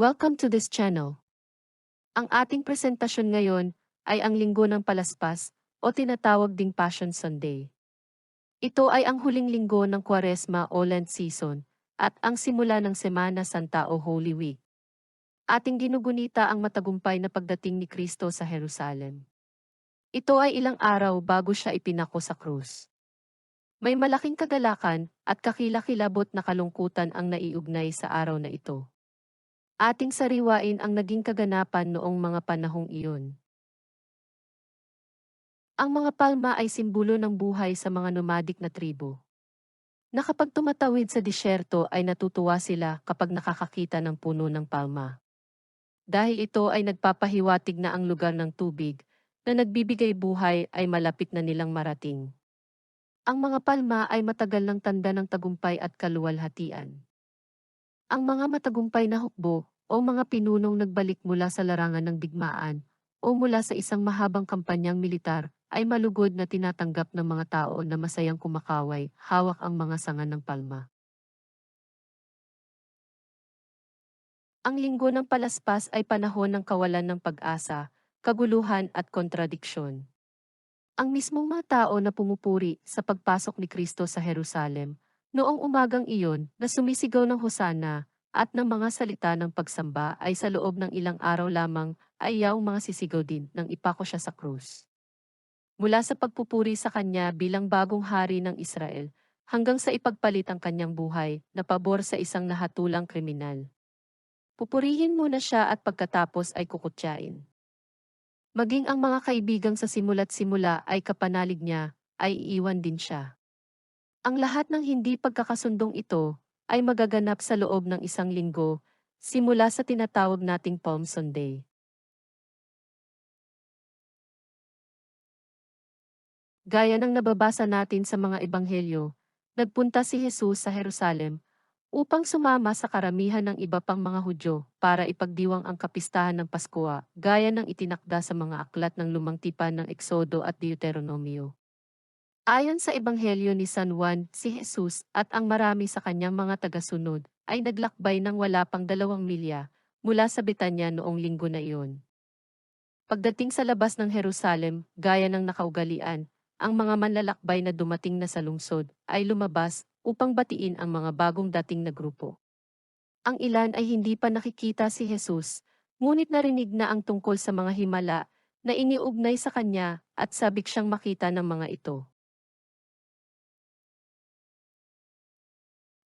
Welcome to this channel. Ang ating presentasyon ngayon ay ang Linggo ng Palaspas o tinatawag ding Passion Sunday. Ito ay ang huling linggo ng Kwaresma o Lent season at ang simula ng Semana Santa o Holy Week. Ating ginugunita ang matagumpay na pagdating ni Kristo sa Jerusalem. Ito ay ilang araw bago siya ipinako sa krus. May malaking kagalakan at kakilakilabot na kalungkutan ang naiugnay sa araw na ito. Ating sariwain ang naging kaganapan noong mga panahong iyon. Ang mga palma ay simbolo ng buhay sa mga nomadic na tribo. Na tumatawid sa disyerto ay natutuwa sila kapag nakakakita ng puno ng palma. Dahil ito ay nagpapahiwatig na ang lugar ng tubig na nagbibigay buhay ay malapit na nilang marating. Ang mga palma ay matagal ng tanda ng tagumpay at kaluwalhatian. Ang mga matagumpay na hukbo o mga pinunong nagbalik mula sa larangan ng digmaan o mula sa isang mahabang kampanyang militar ay malugod na tinatanggap ng mga tao na masayang kumakaway, hawak ang mga sanga ng palma. Ang linggo ng palaspas ay panahon ng kawalan ng pag-asa, kaguluhan at kontradiksyon. Ang mismong mga tao na pumupuri sa pagpasok ni Kristo sa Jerusalem, noong umagang iyon na sumisigaw ng hosana at ng mga salita ng pagsamba ay sa loob ng ilang araw lamang ay yaong mga sisigaw din nang ipako siya sa krus. Mula sa pagpupuri sa kanya bilang bagong hari ng Israel, hanggang sa ipagpalit ang kanyang buhay na pabor sa isang nahatulang kriminal. Pupurihin muna siya at pagkatapos ay kukutyain. Maging ang mga kaibigang sa simula't simula ay kapanalig niya, ay iiwan din siya. Ang lahat ng hindi pagkakasundong ito ay magaganap sa loob ng isang linggo, simula sa tinatawag nating Palm Sunday. Gaya ng nababasa natin sa mga ebanghelyo, nagpunta si Jesus sa Jerusalem upang sumama sa karamihan ng iba pang mga Hudyo para ipagdiwang ang kapistahan ng Paskwa, gaya ng itinakda sa mga aklat ng lumang tipan ng Eksodo at Deuteronomio. Ayon sa Ebanghelyo ni San Juan, si Jesus at ang marami sa kanyang mga tagasunod ay naglakbay ng wala pang dalawang milya mula sa Betanya noong linggo na iyon. Pagdating sa labas ng Jerusalem, gaya ng nakaugalian, ang mga manlalakbay na dumating na sa lungsod ay lumabas upang batiin ang mga bagong dating na grupo. Ang ilan ay hindi pa nakikita si Jesus, ngunit narinig na ang tungkol sa mga himala na iniugnay sa kanya at sabik siyang makita ng mga ito.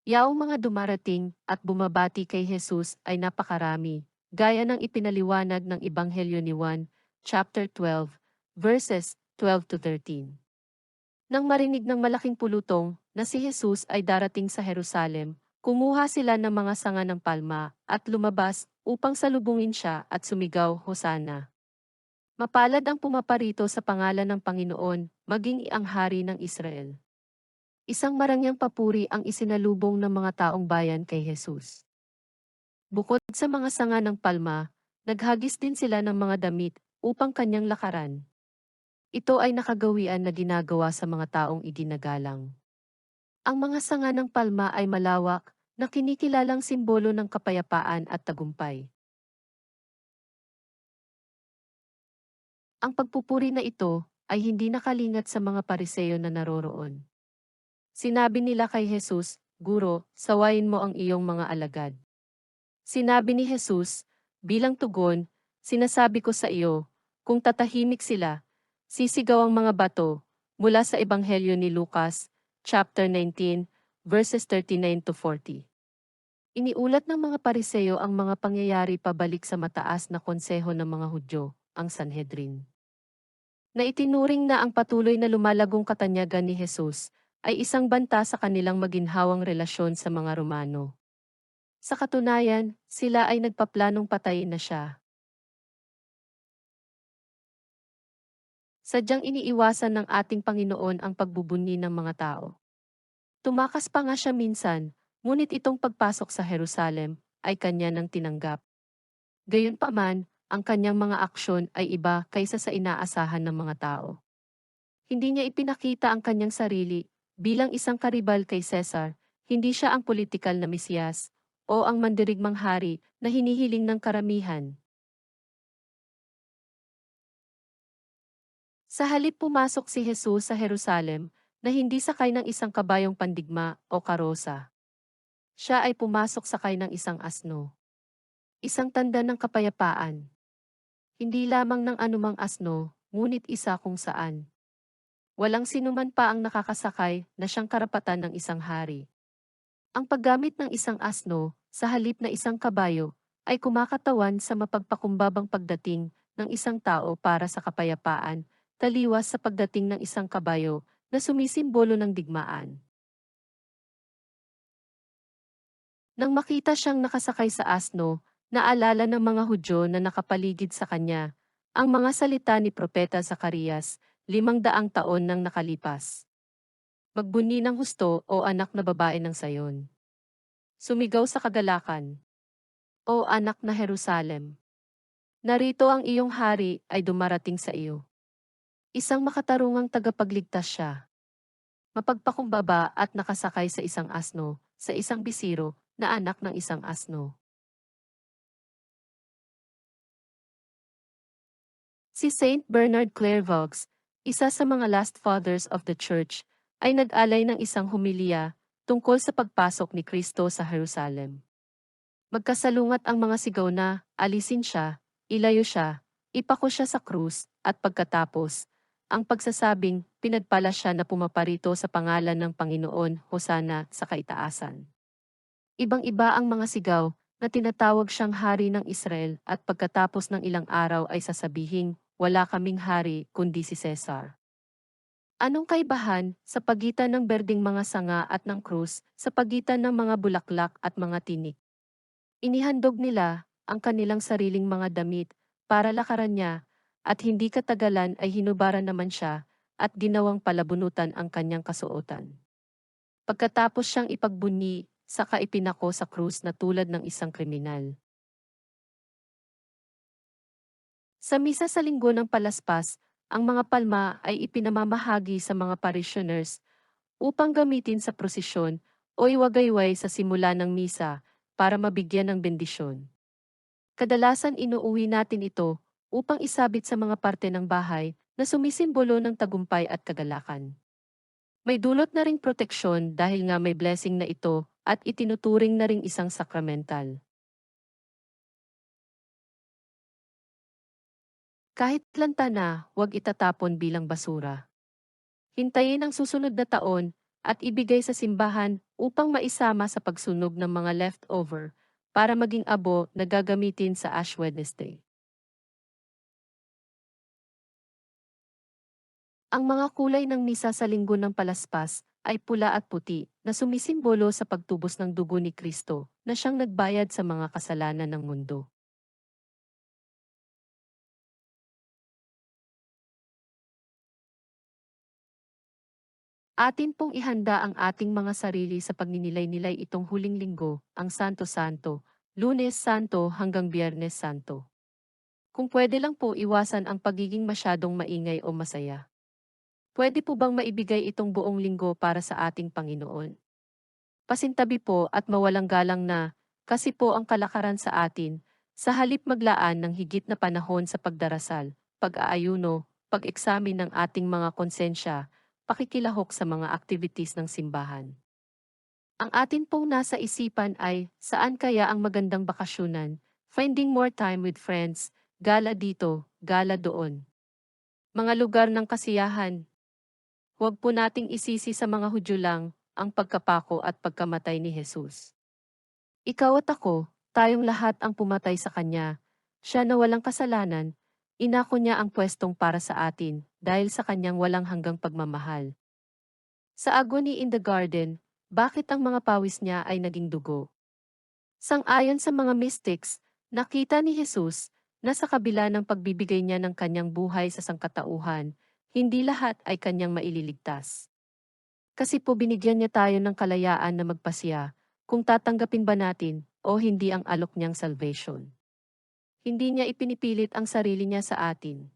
Yaong mga dumarating at bumabati kay Jesus ay napakarami, gaya ng ipinaliwanag ng Ebanghelyo ni Juan, chapter 12, verses 12 to 13. Nang marinig ng malaking pulutong na si Jesus ay darating sa Jerusalem, kumuha sila ng mga sanga ng palma at lumabas upang salubungin siya at sumigaw, Hosana. Mapalad ang pumaparito sa pangalan ng Panginoon, maging ang hari ng Israel. Isang marangyang papuri ang isinalubong ng mga taong bayan kay Jesus. Bukod sa mga sanga ng palma, naghagis din sila ng mga damit upang kanyang lakaran. Ito ay nakagawian na ginagawa sa mga taong idinagalang. Ang mga sanga ng palma ay malawak, na kinikilalang simbolo ng kapayapaan at tagumpay. Ang pagpupuri na ito ay hindi nakalingat sa mga pariseyo na naroroon. Sinabi nila kay Jesus, Guro, sawayin mo ang iyong mga alagad. Sinabi ni Jesus, bilang tugon, sinasabi ko sa iyo, kung tatahimik sila, Sisigaw ang mga bato, mula sa Ebanghelyo ni Lucas, chapter 19, verses 39 to 40. Iniulat ng mga pariseyo ang mga pangyayari pabalik sa mataas na konseho ng mga Hudyo, ang Sanhedrin. Na itinuring na ang patuloy na lumalagong katanyagan ni Jesus ay isang banta sa kanilang maginhawang relasyon sa mga Romano. Sa katunayan, sila ay nagpaplanong patayin na siya, Sadyang iniiwasan ng ating Panginoon ang pagbubunyi ng mga tao. Tumakas pa nga siya minsan, ngunit itong pagpasok sa Jerusalem ay kanya nang tinanggap. Gayunpaman, ang kanyang mga aksyon ay iba kaysa sa inaasahan ng mga tao. Hindi niya ipinakita ang kanyang sarili bilang isang karibal kay Cesar, hindi siya ang politikal na Mesiyas, o ang mandirigmang hari na hinihiling ng karamihan. Sa halip pumasok si Jesus sa Jerusalem na hindi sakay ng isang kabayong pandigma o karosa. Siya ay pumasok sakay ng isang asno. Isang tanda ng kapayapaan. Hindi lamang ng anumang asno, ngunit isa kung saan. Walang sinuman pa ang nakakasakay na siyang karapatan ng isang hari. Ang paggamit ng isang asno sa halip na isang kabayo ay kumakatawan sa mapagpakumbabang pagdating ng isang tao para sa kapayapaan, taliwas sa pagdating ng isang kabayo na sumisimbolo ng digmaan. Nang makita siyang nakasakay sa asno, naalala ng mga Hudyo na nakapaligid sa kanya, ang mga salita ni Propeta Zacarias, limang daang taon nang nakalipas. Magbuni ng husto o anak na babae ng sayon. Sumigaw sa kagalakan. O anak na Jerusalem. Narito ang iyong hari ay dumarating sa iyo. Isang makatarungang tagapagligtas siya. Mapagpakumbaba at nakasakay sa isang asno, sa isang bisiro, na anak ng isang asno. Si Saint Bernard Clairvaux, isa sa mga last fathers of the church, ay nag-alay ng isang humilya tungkol sa pagpasok ni Kristo sa Jerusalem. Magkasalungat ang mga sigaw na, alisin siya, ilayo siya, ipako siya sa krus, at pagkatapos, ang pagsasabing, pinadpala siya na pumaparito sa pangalan ng Panginoon, Hosana, sa kaitaasan. Ibang-iba ang mga sigaw, na tinatawag siyang hari ng Israel at pagkatapos ng ilang araw ay sasabihin, wala kaming hari kundi si Cesar. Anong kaibahan sa pagitan ng berding mga sanga at ng krus sa pagitan ng mga bulaklak at mga tinik? Inihandog nila ang kanilang sariling mga damit para lakaran niya at hindi katagalan ay hinubaran naman siya at ginawang palabunutan ang kanyang kasuotan. Pagkatapos siyang ipagbunyi, saka ipinako sa krus na tulad ng isang kriminal. Sa misa sa linggo ng palaspas, ang mga palma ay ipinamamahagi sa mga parishioners upang gamitin sa prosesyon o iwagayway sa simula ng misa para mabigyan ng bendisyon. Kadalasan inuuwi natin ito upang isabit sa mga parte ng bahay na sumisimbolo ng tagumpay at kagalakan. May dulot na ring proteksyon dahil nga may blessing na ito at itinuturing na ring isang sakramental. Kahit lanta na, huwag itatapon bilang basura. Hintayin ang susunod na taon at ibigay sa simbahan upang maisama sa pagsunog ng mga leftover para maging abo na gagamitin sa Ash Wednesday. Ang mga kulay ng misa sa linggo ng palaspas ay pula at puti na sumisimbolo sa pagtubos ng dugo ni Kristo na siyang nagbayad sa mga kasalanan ng mundo. Atin pong ihanda ang ating mga sarili sa pagninilay-nilay itong huling linggo, ang Santo-Santo, Lunes Santo hanggang Biyernes Santo. Kung pwede lang po iwasan ang pagiging masyadong maingay o masaya. Pwede po bang maibigay itong buong linggo para sa ating Panginoon? Pasintabi po at mawalang galang na, kasi po ang kalakaran sa atin, sa halip maglaan ng higit na panahon sa pagdarasal, pag-aayuno, pag-eksamin ng ating mga konsensya, pakikilahok sa mga activities ng simbahan. Ang atin pong nasa isipan ay, saan kaya ang magandang bakasyunan, finding more time with friends, gala dito, gala doon. Mga lugar ng kasiyahan. Huwag po nating isisi sa mga Hudyo lang ang pagkapako at pagkamatay ni Jesus. Ikaw at ako, tayong lahat ang pumatay sa Kanya. Siya na walang kasalanan, inako niya ang pwestong para sa atin, dahil sa kanyang walang hanggang pagmamahal. Sa agony in the garden, bakit ang mga pawis niya ay naging dugo? Sang-ayon sa mga mystics, nakita ni Jesus na sa kabila ng pagbibigay niya ng kanyang buhay sa sangkatauhan, hindi lahat ay kanyang maililigtas. Kasi po binigyan niya tayo ng kalayaan na magpasya, kung tatanggapin ba natin o hindi ang alok niyang salvation. Hindi niya ipinipilit ang sarili niya sa atin.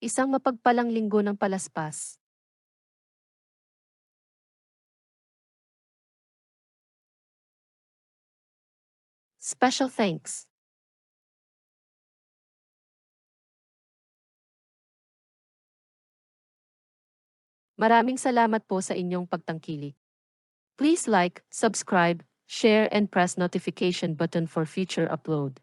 Isang mapagpalang linggo ng palaspas. Special thanks. Maraming salamat po sa inyong pagtangkilik. Please like, subscribe, share and press notification button for future upload.